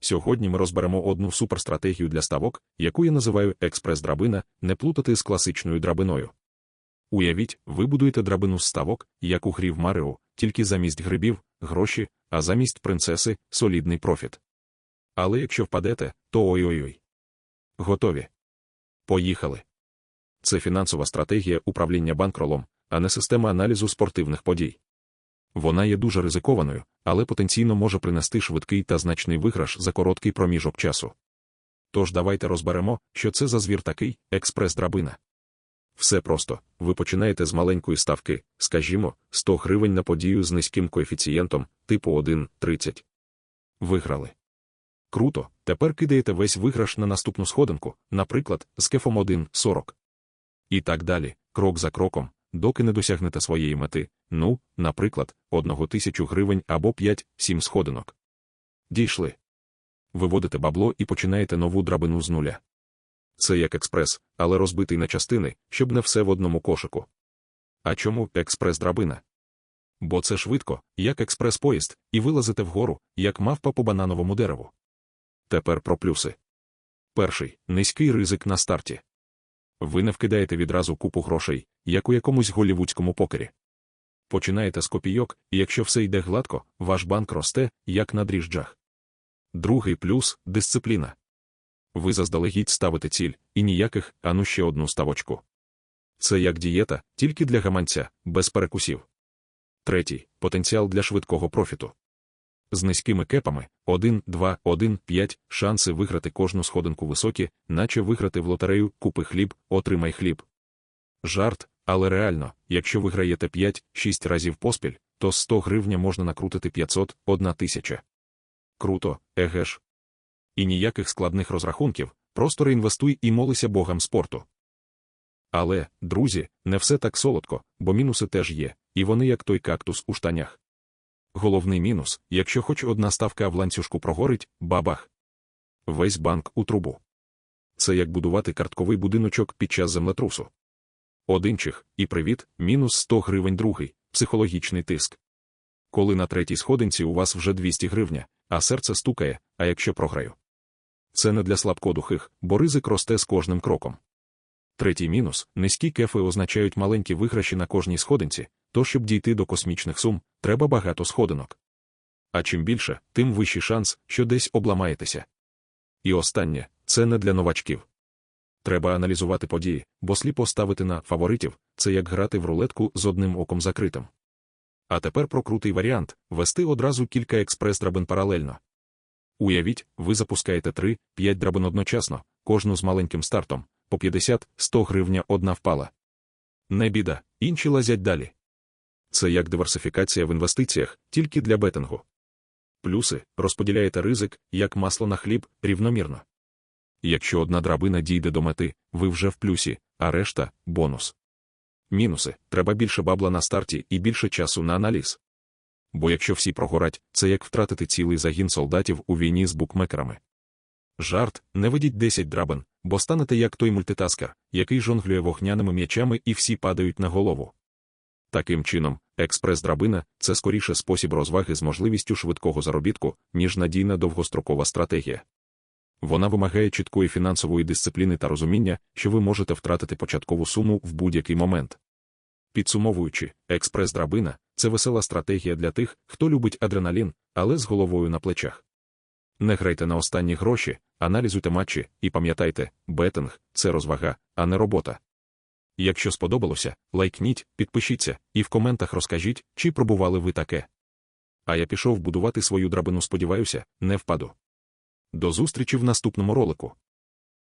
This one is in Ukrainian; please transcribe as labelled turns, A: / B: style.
A: Сьогодні ми розберемо одну суперстратегію для ставок, яку я називаю експрес-драбина, не плутати з класичною драбиною. Уявіть, ви будуєте драбину з ставок, як у грі в Маріо, тільки замість грибів, гроші, а замість принцеси солідний профіт. Але якщо впадете, то ой-ой-ой. Готові. Поїхали. Це фінансова стратегія управління банкролом, а не система аналізу спортивних подій. Вона є дуже ризикованою, але потенційно може принести швидкий та значний виграш за короткий проміжок часу. Тож давайте розберемо, що це за звір такий експрес-драбина. Все просто, ви починаєте з маленької ставки, скажімо, 100 гривень на подію з низьким коефіцієнтом, типу 1,30. Виграли. Круто, тепер кидаєте весь виграш на наступну сходинку, наприклад, з кефом 1,40. І так далі, крок за кроком, доки не досягнете своєї мети, ну, наприклад, одного тисячу гривень або 5-7 сходинок. Дійшли. Виводите бабло і починаєте нову драбину з нуля. Це як експрес, але розбитий на частини, щоб не все в одному кошику. А чому експрес-драбина? Бо це швидко, як експрес-поїзд, і вилазите вгору, як мавпа по банановому дереву. Тепер про плюси. Перший низький ризик на старті. Ви не вкидаєте відразу купу грошей, як у якомусь голівудському покері. Починаєте з копійок, і якщо все йде гладко, ваш банк росте, як на дріжджах. Другий плюс дисципліна. Ви заздалегідь ставите ціль, і ніяких, ану ще одну ставочку. Це як дієта, тільки для гаманця, без перекусів. Третій потенціал для швидкого профіту. З низькими кепами 1, 2, 1, 5 шанси виграти кожну сходинку високі, наче виграти в лотерею купи хліб, отримай хліб. Жарт, але реально, якщо виграєте 5-6 разів поспіль, то з 100 гривня можна накрутити 500, 1 тисяча. Круто, еге ж. І ніяких складних розрахунків, просто реінвестуй і молися богам спорту. Але, друзі, не все так солодко, бо мінуси теж є, і вони як той кактус у штанях. Головний мінус, якщо хоч одна ставка в ланцюжку прогорить, бабах. Весь банк у трубу. Це як будувати картковий будиночок під час землетрусу. Один чих, і привіт, мінус 100 гривень другий, психологічний тиск. Коли на третій сходинці у вас вже 200 гривня, а серце стукає, а якщо програю. Це не для слабкодухих, бо ризик росте з кожним кроком. Третій мінус низькі кефи означають маленькі виграші на кожній сходинці, то щоб дійти до космічних сум, треба багато сходинок. А чим більше, тим вищий шанс, що десь обламаєтеся. І останнє це не для новачків. Треба аналізувати події, бо сліпо ставити на фаворитів це як грати в рулетку з одним оком закритим. А тепер про крутий варіант вести одразу кілька експрес-драбин паралельно. Уявіть, ви запускаєте 3-5 драбин одночасно, кожну з маленьким стартом, по 50-100 гривня одна впала. Не біда, інші лазять далі. Це як диверсифікація в інвестиціях, тільки для бетингу. Плюси розподіляєте ризик, як масло на хліб, рівномірно. Якщо одна драбина дійде до мети, ви вже в плюсі, а решта бонус. Мінуси треба більше бабла на старті і більше часу на аналіз. Бо якщо всі прогорать, це як втратити цілий загін солдатів у війні з букмекерами. Жарт, не ведіть 10 драбин, бо станете як той мультитаскер, який жонглює вогняними м'ячами і всі падають на голову. Таким чином, експрес-драбина це скоріше спосіб розваги з можливістю швидкого заробітку, ніж надійна довгострокова стратегія. Вона вимагає чіткої фінансової дисципліни та розуміння, що ви можете втратити початкову суму в будь-який момент. Підсумовуючи, експрес-драбина це весела стратегія для тих, хто любить адреналін, але з головою на плечах. Не грайте на останні гроші, аналізуйте матчі і пам'ятайте, бетинг це розвага, а не робота. Якщо сподобалося, лайкніть, підпишіться і в коментах розкажіть, чи пробували ви таке. А я пішов будувати свою драбину, сподіваюся, не впаду. До зустрічі в наступному ролику.